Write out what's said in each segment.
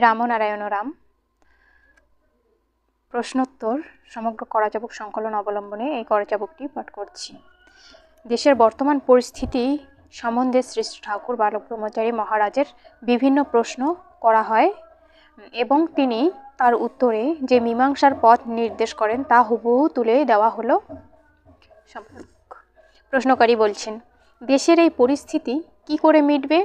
রামনারায়ণ রাম। প্রশ্নোত্তর, সমগ্র করাচাবুক সংকলন অবলম্বনে এই করাচাবুকটি পাঠ করছি। দেশের বর্তমান পরিস্থিতি সম্বন্ধে শ্রী শ্রী ঠাকুর বালক ব্রহ্মচারী মহারাজের বিভিন্ন প্রশ্ন করা হয়, এবং তিনি তার উত্তরে যে মীমাংসার পথ নির্দেশ করেন তা হুবহু তুলে দেওয়া হলো। প্রশ্নকারী বলছেন, দেশের এই পরিস্থিতি কি করে মিটবে?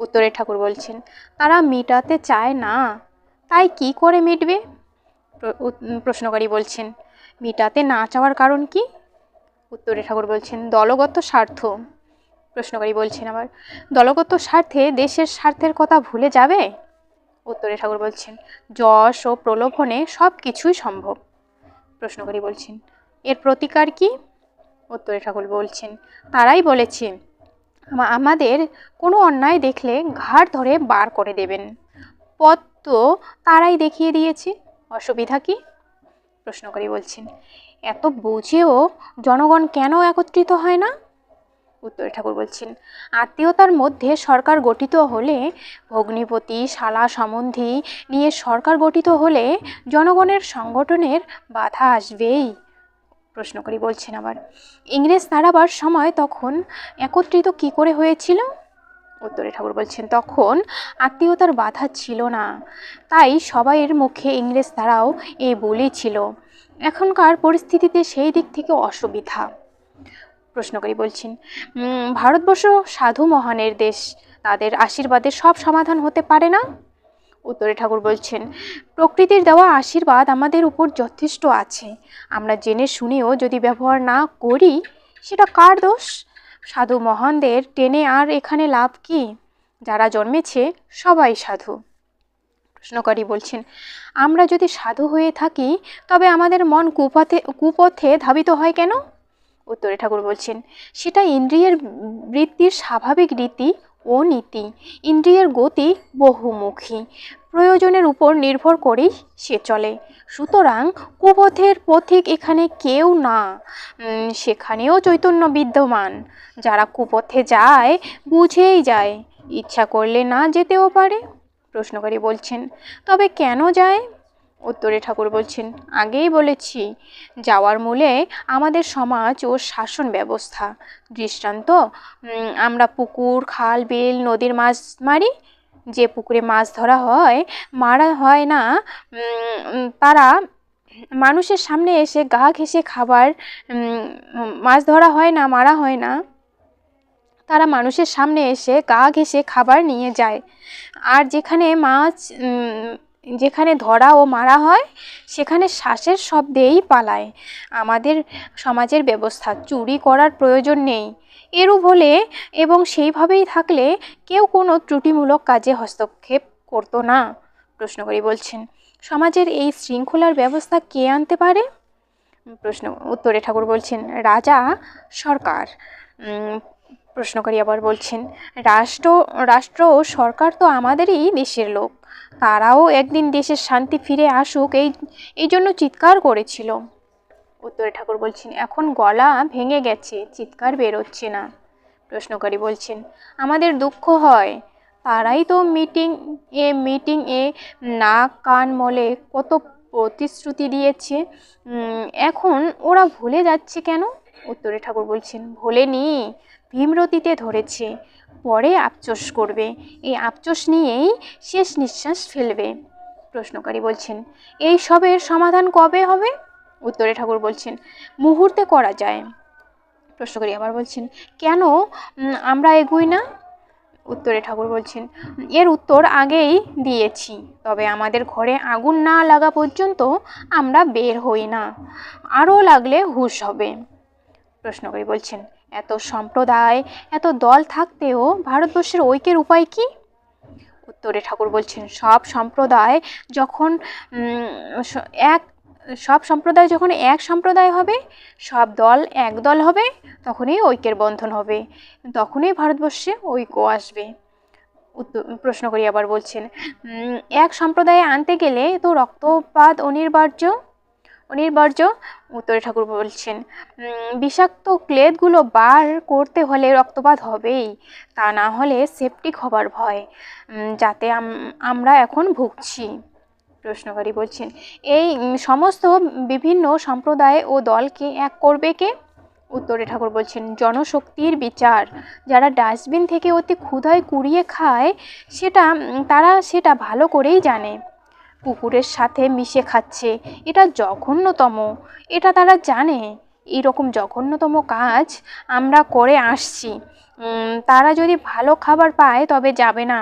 উত্তরে ঠাকুর বলছেন, তারা মিটাতে চায় না, তাই কি করে মিটবে? প্র- প্রশ্নকারী বলছেন, মিটাতে না চাওয়ার কারণ কি? উত্তরে ঠাকুর বলছেন, দলগত স্বার্থ। প্রশ্নকারী বলছেন আবার, দলগত স্বার্থে দেশের স্বার্থের কথা ভুলে যাবে? উত্তরে ঠাকুর বলছেন, যশ ও প্রলোভনে সব কিছুই সম্ভব। প্রশ্নকারী বলছেন, এর প্রতিকার কি? উত্তরে ঠাকুর বলছেন, তারাই বলেছে আমাদের কোনো অন্যায় দেখলে ঘাড় ধরে বার করে দেবেন। পথ তো তারাই দেখিয়ে দিয়েছে। অসুবিধা কি? প্রশ্নকারী বলছেন, এত বুঝেও জনগণ কেন একত্রিত হয় না? উত্তরে ঠাকুর বলছেন, আত্মীয়তার মধ্যে সরকার গঠিত হলে, ভগ্নিপতি, শালা, সম্বন্ধী নিয়ে সরকার গঠিত হলে জনগণের সংগঠনের বাধা আসবেই। প্রশ্নকারী বলছেন আবার। ইংরেজ তাড়াবার সময় তখন একত্রিত কি করে হয়েছিল? উত্তরে ঠাকুর বলছেন, তখন আত্মীয়তার বাধা ছিল না, তাই সবাইয়ের মুখে ইংরেজ তারাও এই বলেই ছিল। এখনকার পরিস্থিতিতে সেই দিক থেকে অসুবিধা। প্রশ্নকারী বলছেন ভারতবর্ষ সাধু মহানের দেশ, তাদের আশীর্বাদে সব সমাধান হতে পারে না? উত্তরে ঠাকুর বলছেন, প্রকৃতির দেওয়া আশীর্বাদ আমাদের উপর যথেষ্ট আছে। আমরা জেনে শুনেও যদি ব্যবহার না করি, সেটা কার দোষ? সাধু মহানদের টেনে আর এখানে লাভ কি? যারা জন্মেছে, সবাই সাধু। প্রশ্নকারী বলছেন, আমরা যদি সাধু হয়ে থাকি, তবে আমাদের মন কুপথে কুপথে ধাবিত হয় কেন? উত্তরে ঠাকুর বলছেন, সেটা ইন্দ্রিয়ের বৃত্তির স্বাভাবিক রীতি ও নীতি। ইন্দ্রিয়ের গতি বহুমুখী। প্রয়োজনের উপর নির্ভর করেই সে চলে। সুতরাং কুপথের পথিক এখানে কেউ না। সেখানেও চৈতন্য বিদ্যমান। যারা কুপথে যায়, বুঝেই যায়। ইচ্ছা করলে না যেতেও পারে? প্রশ্নকারী বলছেন, তবে কেন যায়? উত্তরে ঠাকুর বলছেন, আগেই বলেছি, যাওয়ার মূলে আমাদের সমাজ ও শাসন ব্যবস্থা। দৃষ্টান্ত আমরা পুকুর, খাল, বিল, নদীর মাছ মারি। যে পুকুরে মাছ ধরা হয়, মারা হয় না তারা মানুষের সামনে এসে গা ঘেঁষে খাবার মাছ ধরা হয় না, মারা হয় না। তারা মানুষের সামনে এসে গা ঘেঁষে খাবার নিয়ে যায়। আর যেখানে মাছ যেখানে ধরা ও মারা হয় সেখানে শ্বাসের শব্দেই পালায়। আমাদের সমাজের ব্যবস্থা চুরি করার প্রয়োজন নেই। এরূপ হলে এবং সেইভাবেই থাকলে কেউ কোনো ত্রুটিমূলক কাজে হস্তক্ষেপ করতো না প্রশ্নকারী বলছেন। সমাজের এই শৃঙ্খলার ব্যবস্থা কে আনতে পারে? প্রশ্ন উত্তরে ঠাকুর বলছেন রাজা সরকার। উম, প্রশ্নকারী আবার বলছেন রাষ্ট্র রাষ্ট্র ও সরকার তো আমাদেরই দেশের লোক। তারাও একদিন দেশের শান্তি ফিরে আসুক, এই এই জন্য চিৎকার করেছিল। উত্তরে ঠাকুর বলছেন, এখন গলা ভেঙে গেছে, চিৎকার বেরোচ্ছে না। প্রশ্নকারী বলছেন, আমাদের দুঃখ হয়, তারাই তো মিটিং এ মিটিং এ নাক কান মলে কত প্রতিশ্রুতি দিয়েছে। এখন ওরা ভুলে যাচ্ছে কেন? উত্তরে ঠাকুর বলছেন, ভোলেনি, ভীমরতিতে ধরেছে, পরে আফচোস করবে, এই আফচোস নিয়েই শেষ নিঃশ্বাস ফেলবে। প্রশ্নকারী বলছেন, এই সবের সমাধান কবে হবে? উত্তরে ঠাকুর বলছেন, মুহূর্তে করা যায়। প্রশ্নকারী আবার বলছেন, কেন আমরা এগোই না? উত্তরে ঠাকুর বলছেন, এর উত্তর আগেই দিয়েছি, তবে আমাদের ঘরে আগুন না লাগা পর্যন্ত আমরা বের হই না। আরও লাগলে হুশ হবে। প্রশ্নকারী বলছেন, এত সম্প্রদায়, এত দল থাকতেও ভারতবর্ষের ঐক্যের উপায় কি? উত্তরে ঠাকুর বলছেন, সব সম্প্রদায় যখন এক, সব সম্প্রদায় যখন এক সম্প্রদায় হবে, সব দল এক দল হবে, তখনই ঐক্যের বন্ধন হবে, তখনই ভারতবর্ষে ঐক্য আসবে। প্রশ্ন করি আবার বলছেন এক সম্প্রদায়ে আনতে গেলে তো রক্তপাত অনিবার্য? অনির্বর্জ্য উত্তরে ঠাকুর বলছেন বিষাক্ত ক্লেদগুলো বার করতে হলে রক্তপাত হবেই, তা না হলে সেপটিক হবার ভয় যাতে আমরা এখন ভুগছি। প্রশ্নকারী বলছেন, এই সমস্ত বিভিন্ন সম্প্রদায় ও দলকে এক করবে কে? উত্তরে ঠাকুর বলছেন, জনশক্তির বিচার, যারা ডাস্টবিন থেকে অতি ক্ষুধায় কুড়িয়ে খায়, সেটা তারা সেটা ভালো করেই জানে। কুকুরের সাথে মিশে খাচ্ছে। এটা জঘন্যতম। এটা তারা জানে। এইরকম জঘন্যতম কাজ আমরা করে আসছি। তারা যদি ভালো খাবার পায়, তবে যাবে না।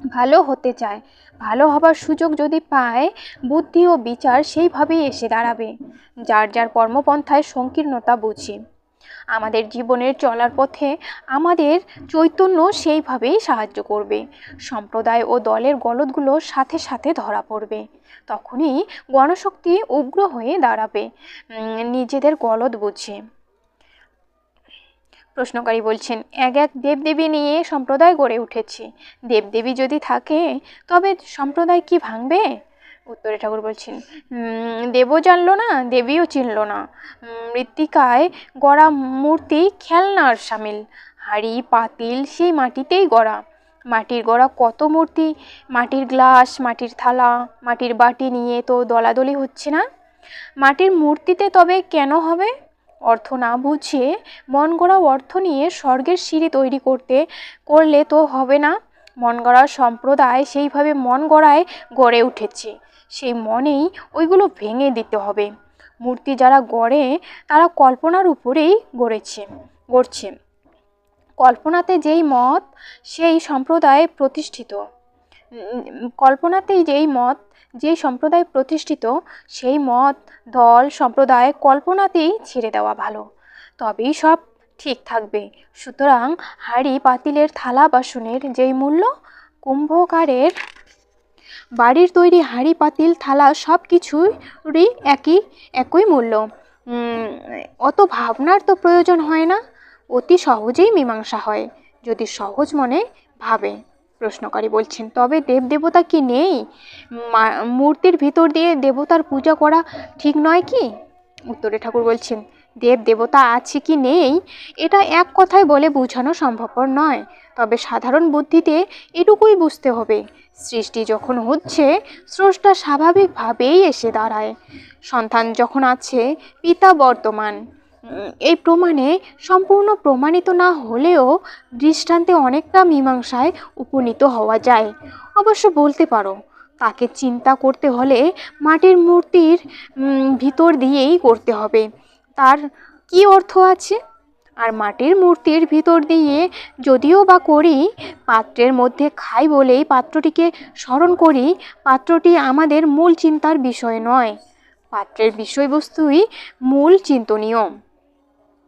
ভালো হতে চায়। ভালো হবার সুযোগ যদি পায়, বুদ্ধি ও বিচার সেইভাবেই এসে দাঁড়াবে। যার যার কর্মপন্থায় সংকীর্ণতা বুঝি। আমাদের জীবনের চলার পথে আমাদের চৈতন্য সেইভাবেই সাহায্য করবে। সম্প্রদায় ও দলের গলদগুলো সাথে সাথে ধরা পড়বে। তখনই গণশক্তি উগ্র হয়ে দাঁড়াবে। নিজেদের গলদ বুঝে। প্রশ্নকারী বলছেন, এক এক দেবদেবী নিয়ে সম্প্রদায় গড়ে উঠেছে। দেবদেবী যদি থাকে, তবে সম্প্রদায় কি ভাঙবে? উত্তরে ঠাকুর বলছেন "উম, দেবও জানলো না দেবীও চিনল না। মৃত্তিকায় গড়া মূর্তি খেলনার সামিল। হাড়ি পাতিল সেই মাটিতেই গড়া। মাটির গড়া কত মূর্তি? মাটির গ্লাস মাটির থালা মাটির বাটি নিয়ে তো দলাদলি হচ্ছে না? মাটির মূর্তিতে তবে কেন হবে? অর্থ না বুঝিয়ে মন গড়া অর্থ নিয়ে স্বর্গের সিঁড়ি তৈরি করতে করলে তো হবে না। মন গড়া সম্প্রদায় সেইভাবে মন গড়ায় গড়ে উঠেছে। সেই মনেই ওইগুলো ভেঙে দিতে হবে। মূর্তি যারা গড়ে, তারা কল্পনার উপরেই গড়েছে, গড়ছে। কল্পনাতে যেই মত, সেই সম্প্রদায় প্রতিষ্ঠিত। কল্পনাতেই যেই মত, যেই সম্প্রদায় প্রতিষ্ঠিত, সেই মত, দল, সম্প্রদায় কল্পনাতেই ছেড়ে দেওয়া ভালো। তবেই সব ঠিক থাকবে। সুতরাং হাঁড়ি পাতিলের থালা বাসনের যেই মূল্য, কুম্ভকারের বাড়ির তৈরি হাঁড়ি, পাতিল, থালা সব কিছুরই একই একই মূল্য। অত ভাবনার তো প্রয়োজন হয় না। অতি সহজেই মীমাংসা হয়, যদি সহজ মনে ভাবে, প্রশ্নকারী বলছেন। তবে দেবদেবতা কি নেই? মূর্তির ভিতর দিয়ে দেবতার পূজা করা ঠিক নয় কি? উত্তরে ঠাকুর বলছেন দেব দেবতা আছে কি নেই, এটা এক কথায় বলে বোঝানো সম্ভবপর নয়। তবে সাধারণ বুদ্ধিতে এটুকুই বুঝতে হবে, সৃষ্টি যখন হচ্ছে, স্রষ্টা স্বাভাবিকভাবেই এসে দাঁড়ায়। সন্তান যখন আছে, পিতা বর্তমান। এই প্রমাণে, সম্পূর্ণ প্রমাণিত না হলেও দৃষ্টান্তে অনেকটা মীমাংসায় উপনীত হওয়া যায়। অবশ্য বলতে পারো, তাকে চিন্তা করতে হলে মাটির মূর্তির ভিতর দিয়েই করতে হবে। তার কি অর্থ আছে? আর মাটির মূর্তির ভিতর দিয়ে যদিও বা করি, পাত্রের মধ্যে খাই বলেই পাত্রটিকে স্মরণ করি, পাত্রটি আমাদের মূল চিন্তার বিষয় নয়। পাত্রের বিষয়বস্তুই মূল চিন্তনীয়।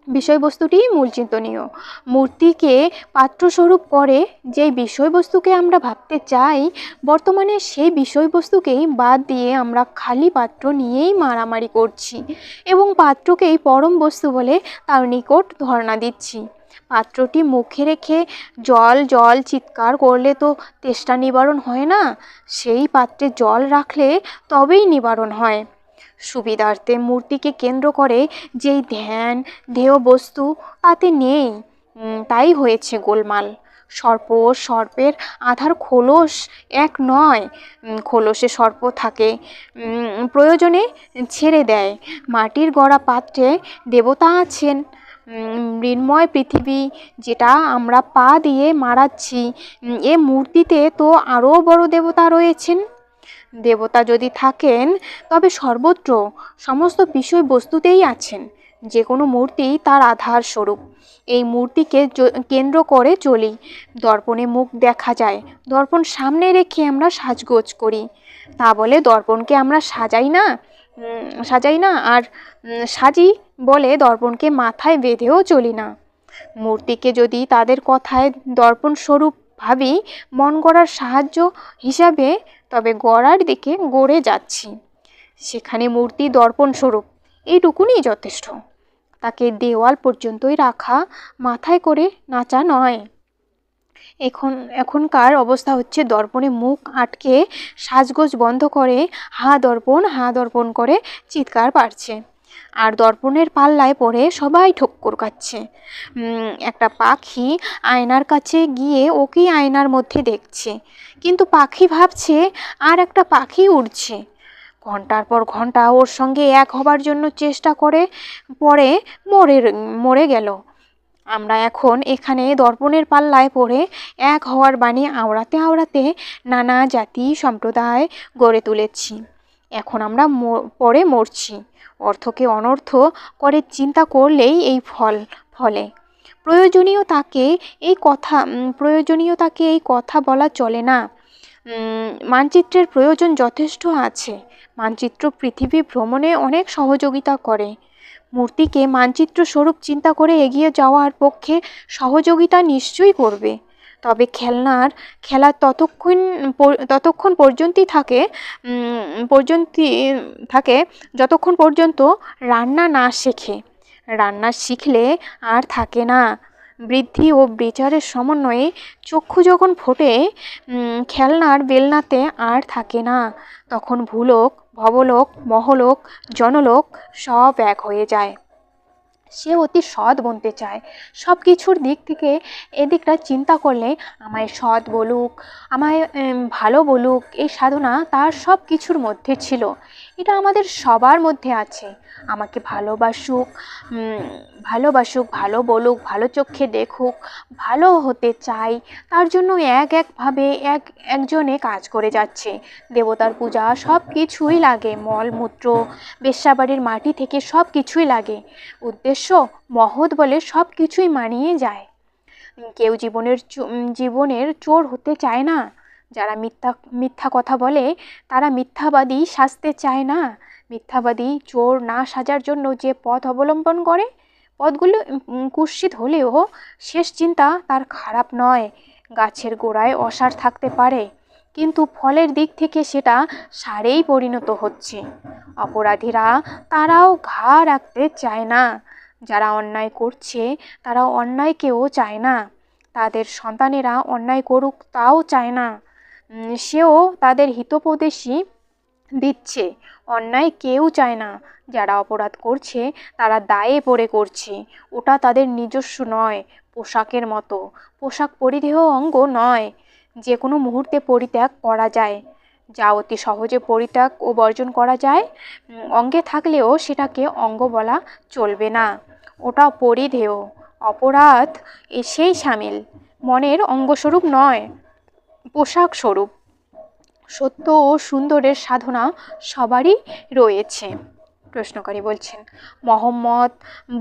বিষয়বস্তুটিই মূল চিন্তনীয় মূর্তিকে পাত্রস্বরূপ করে যে বিষয়বস্তুকে আমরা ভাবতে চাই, বর্তমানে সেই বিষয়বস্তুকেই বাদ দিয়ে আমরা খালি পাত্র নিয়েই মারামারি করছি এবং পাত্রকেই পরম বস্তু বলে তার নিকট ধর্ণা দিচ্ছি। পাত্রটি মুখে রেখে জল জল চিৎকার করলে তো তেষ্টা নিবারণ হয় না? সেই পাত্রে জল রাখলে তবেই নিবারণ হয়। সুবিধার্থে মূর্তিকে কেন্দ্র করে যেই ধ্যান ধ্যেয় বস্তু তাতে নেই। তাই হয়েছে গোলমাল। সর্প, সর্পের আধার খোলস এক নয়। খোলসে সর্প থাকে। প্রয়োজনে ছেড়ে দেয়। মাটির গড়া পাত্রে দেবতা আছেন। মৃন্ময় পৃথিবী, যেটা আমরা পা দিয়ে মারাচ্ছি এ মূর্তিতে তো আরও বড় দেবতা রয়েছেন। দেবতা যদি থাকেন, তবে সর্বত্র সমস্ত বিষয়বস্তুতেই আছেন। যে কোনো মূর্তি তার আধার স্বরূপ এই মূর্তিকে কেন্দ্র করে চলি। দর্পণে মুখ দেখা যায়। দর্পণ সামনে রেখে আমরা সাজগোজ করি। তা বলে দর্পণকে আমরা সাজাই না? সাজাই না? আর সাজি বলে দর্পণকে মাথায় বেঁধেও চলি না। মূর্তিকে যদি তাদের কথায় দর্পণ স্বরূপ ভাবি, মন গড়ার সাহায্য হিসাবে তবে গড়ার দিকে গড়ে যাচ্ছি। সেখানে মূর্তি দর্পণ স্বরূপ। এইটুকুনি যথেষ্ট। তাকে দেওয়াল পর্যন্তই রাখা মাথায় করে নাচা নয়। এখন, এখনকার অবস্থা হচ্ছে দর্পণে মুখ আটকে সাজগোজ বন্ধ করে হা দর্পণ হা দর্পণ করে চিৎকার পারছে আর দর্পণের পাল্লায় পড়ে সবাই ঠক্কর উম, একটা পাখি আয়নার কাছে গিয়ে ওকেই আয়নার মধ্যে দেখছে। কিন্তু পাখি ভাবছে আর একটা পাখি উড়ছে। ঘণ্টার পর ঘণ্টা ওর সঙ্গে এক হবার জন্য চেষ্টা করে পরে মরে মরে গেল। আমরা এখন এখানে দর্পণের পাল্লায় পড়ে এক হওয়ার বাণী আওড়াতে আওড়াতে নানা জাতি সম্প্রদায় গড়ে তুলেছি। এখন আমরা পরে মরছি। অর্থকে অনর্থ করে চিন্তা করলেই এই ফল, ফলে। প্রয়োজনীয়তাকে এই কথা প্রয়োজনীয়তাকে এই কথা বলা চলে না। মানচিত্রের প্রয়োজন যথেষ্ট আছে। মানচিত্র পৃথিবী ভ্রমণে অনেক সহযোগিতা করে। মূর্তিকে মানচিত্র স্বরূপ চিন্তা করে এগিয়ে যাওয়ার পক্ষে সহযোগিতা নিশ্চয়ই করবে। তবে খেলনার খেলা ততক্ষণ ততক্ষণ পর্যন্তই থাকে পর্যন্তই থাকে যতক্ষণ পর্যন্ত রান্না না শেখে। রান্না শিখলে আর থাকে না। বৃদ্ধি ও বিচারের সমন্বয়ে চক্ষু যখন ফোটে খেলনার বেলনাতে আর থাকে না। তখন ভূলোক, ভবলোক, মহলোক, জনলোক সব এক হয়ে যায়। সে অতি সৎ বনতে চায়। সব কিছুর দিক থেকে এদিকটা চিন্তা করলে আমায় সৎ বলুক, আমায় ভালো বলুক, এই সাধনা তার সব কিছুর মধ্যে ছিল। এটা আমাদের সবার মধ্যে আছে। আমাকে ভালোবাসুক ভালোবাসুক, ভালো বলুক, ভালো চোখে দেখুক, ভালো হতে চাই, তার জন্য এক একভাবে এক একজনে কাজ করে যাচ্ছে। দেবতার পূজা সব কিছুই লাগে মলমূত্র বেশ্যাবাড়ির মাটি থেকে সব কিছুই লাগে। উদ্দেশ্য, মহৎ বলে সব কিছুই মানিয়ে যায়। কেউ জীবনের জীবনের চোর হতে চায় না। যারা মিথ্যা মিথ্যা কথা বলে, তারা মিথ্যাবাদী সাজতে চায় না। মিথ্যাবাদী চোর না সাজার জন্য যে পথ অবলম্বন করে পথগুলো উম, কুৎসিত হলেও শেষ চিন্তা তার খারাপ নয়। গাছের গোড়ায় অসার থাকতে পারে কিন্তু ফলের দিক থেকে সেটা সারেই পরিণত হচ্ছে। অপরাধীরা তারাও ঘা রাখতে চায় না। যারা অন্যায় করছে তারা অন্যায়কেও চায় না। তাদের সন্তানেরা অন্যায় করুক তাও চায় না। সেও তাদের হিতোপদেশই দিচ্ছে। অন্যায় কেউ চায় না। যারা অপরাধ করছে, তারা দায়ে পড়ে করছে। ওটা তাদের নিজস্ব নয়, পোশাকের মতো। পোশাক পরিধেয় অঙ্গ নয়। যে কোনো মুহূর্তে পরিত্যাগ করা যায়। যা অতি সহজে পরিত্যাগ ও বর্জন করা যায় অঙ্গে থাকলেও সেটাকে অঙ্গ বলা চলবে না। ওটা পরিধেয়। অপরাধ সেই সামিল। মনের অঙ্গস্বরূপ নয় পোশাক স্বরূপ সত্য ও সুন্দরের সাধনা সবারই রয়েছে। প্রশ্নকারী বলছেন, মোহাম্মদ,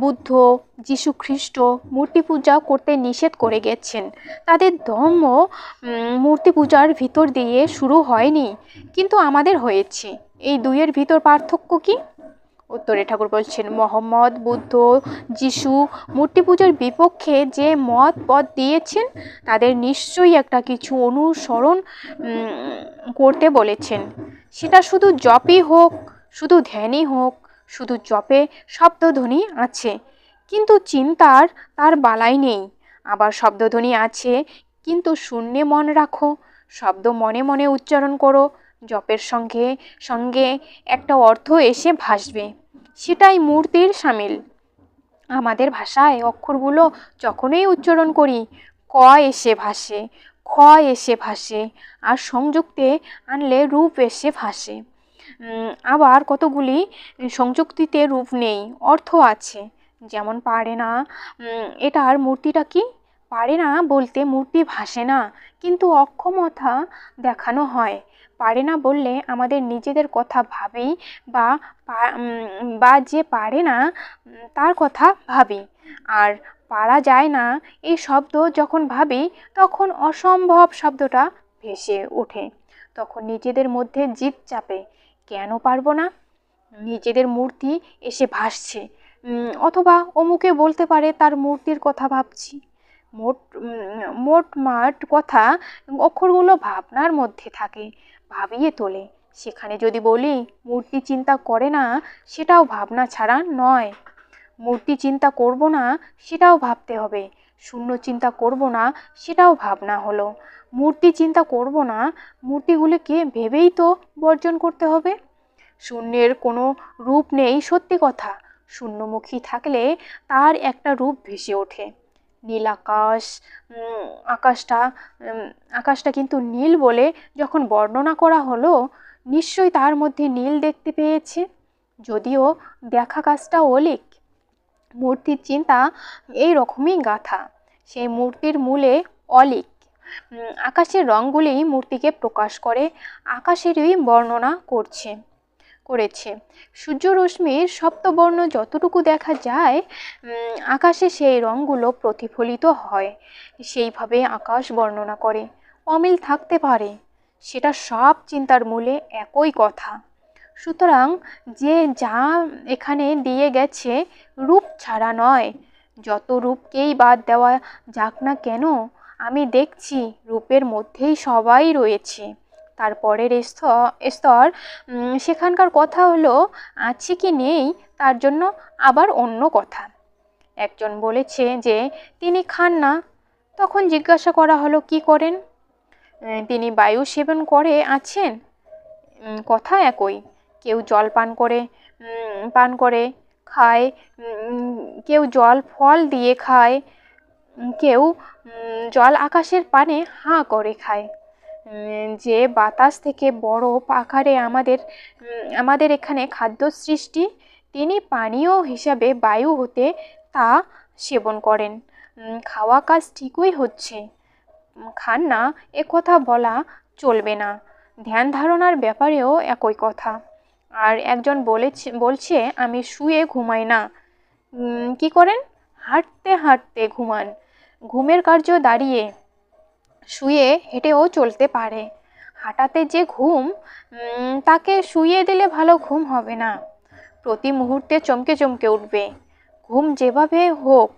বুদ্ধ যীশু খ্রিস্ট মূর্তি পূজা করতে নিষেধ করে গেছেন। তাদের ধর্ম মূর্তি পূজার ভিতর দিয়ে শুরু হয়নি, কিন্তু আমাদের হয়েছে। এই দুইয়ের ভিতর পার্থক্য কি? উত্তরে ঠাকুর বলছেন, মোহাম্মদ, বুদ্ধ, যিশু মূর্তি পূজার বিপক্ষে যে মত পথ দিয়েছেন, তাদের নিশ্চয়ই একটা কিছু অনুসরণ করতে বলেছেন। সেটা শুধু জপই হোক, শুধু ধ্যানই হোক, শুধু জপে শব্দধ্বনি আছে। কিন্তু চিন্তার তার বালাই নেই। আবার শব্দধ্বনি আছে, কিন্তু শূন্যে মন রাখো, শব্দ মনে মনে উচ্চারণ করো জপের সঙ্গে সঙ্গে একটা অর্থ এসে ভাসবে। সেটাই মূর্তির সামিল। আমাদের ভাষায় অক্ষরগুলো যখনই উচ্চারণ করি, ক এসে ভাসে, খ এসে ভাসে, আর সংযুক্তে আনলে রূপ এসে ভাসে। আবার কতগুলি সংযুক্তিতে রূপ নেই, অর্থ আছে। যেমন পারে না এটার মূর্তিটা কি? পারে না বলতে মূর্তি ভাসে না, কিন্তু অক্ষমতা দেখানো হয়। পারে না বললে আমাদের নিজেদের কথা ভাবি বা বা যে পারে না তার কথা ভাবি। আর পারা যায় না এই শব্দ যখন ভাবি, তখন অসম্ভব শব্দটা ভেসে ওঠে। তখন নিজেদের মধ্যে জিদ চাপে। কেন পারব না? নিজেদের মূর্তি এসে ভাসছে। অথবা অমুকে বলতে পারে তার মূর্তির কথা ভাবছি। মোট মোট মাঠ কথা অক্ষরগুলো ভাবনার মধ্যে থাকে। ভাবিয়ে তোলে। সেখানে যদি বলি, মূর্তি চিন্তা করে না, সেটাও ভাবনা ছাড়া নয়। মূর্তি চিন্তা করব না, সেটাও ভাবতে হবে। শূন্য চিন্তা করব না, সেটাও ভাবনা হলো। মূর্তি চিন্তা করব না, মূর্তিগুলিকে ভেবেই তো বর্জন করতে হবে? শূন্যের কোনো রূপ নেই সত্যি কথা। শূন্যমুখী থাকলে তার একটা রূপ ভেসে ওঠে। নীল আকাশ আকাশটা আকাশটা কিন্তু নীল বলে যখন বর্ণনা করা হলো, নিশ্চয়ই তার মধ্যে নীল দেখতে পেয়েছে। যদিও দেখা কাজটা অলিক। মূর্তির চিন্তা এই রকমই গাথা। সেই মূর্তির মূলে অলিক। আকাশের রঙগুলি মূর্তিকে প্রকাশ করে, আকাশেরই বর্ণনা করছে। করেছে। সূর্যরশ্মির সপ্তবর্ণ যতটুকু দেখা যায় আকাশে সেই রঙগুলো প্রতিফলিত হয়। সেইভাবে আকাশ বর্ণনা করে, অমিল থাকতে পারে। সেটা সব চিন্তার মূলে একই কথা। সুতরাং যে যা এখানে দিয়ে গেছে, রূপ ছাড়া নয়। যত রূপকেই বাদ দেওয়া যাক না কেন, আমি দেখছি রূপের মধ্যেই সবাই রয়েছে। তারপরের স্তর স্তর সেখানকার কথা হলো, আছে কি নেই, তার জন্য আবার অন্য কথা। একজন বলেছে যে, তিনি খান না। তখন জিজ্ঞাসা করা হলো, কি করেন? তিনি বায়ু সেবন করে আছেন? কথা একই। কেউ জল পান করে পান করে, খায় কেউ জল, ফল দিয়ে খায়, কেউ জল আকাশের পানে হাঁ করে খায়। যে বাতাস থেকে বরফ আকারে আমাদের আমাদের এখানে খাদ্য সৃষ্টি, তিনি পানীয় হিসাবে বায়ু হতে তা সেবন করেন। খাওয়া কাজ ঠিকই হচ্ছে। খান না কথা বলা চলবে না। ধ্যান ধারণার ব্যাপারেও একই কথা। আর একজন বলেছে, বলছে, আমি শুয়ে ঘুমাই না। কি করেন? হাঁটতে হাঁটতে ঘুমান। ঘুমের কার্য দাঁড়িয়ে শুয়ে হেঁটেও চলতে পারে। হাঁটাতে যে ঘুম তাকে শুয়ে দিলে ভালো ঘুম হবে না। প্রতি মুহূর্তে চমকে চমকে উঠবে। ঘুম যেভাবে হোক,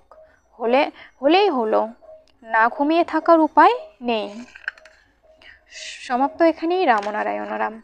হলে, হলেই হলো। না ঘুমিয়ে থাকার উপায় নেই। সমাপ্ত এখানেই, রামনারায়ণ রাম।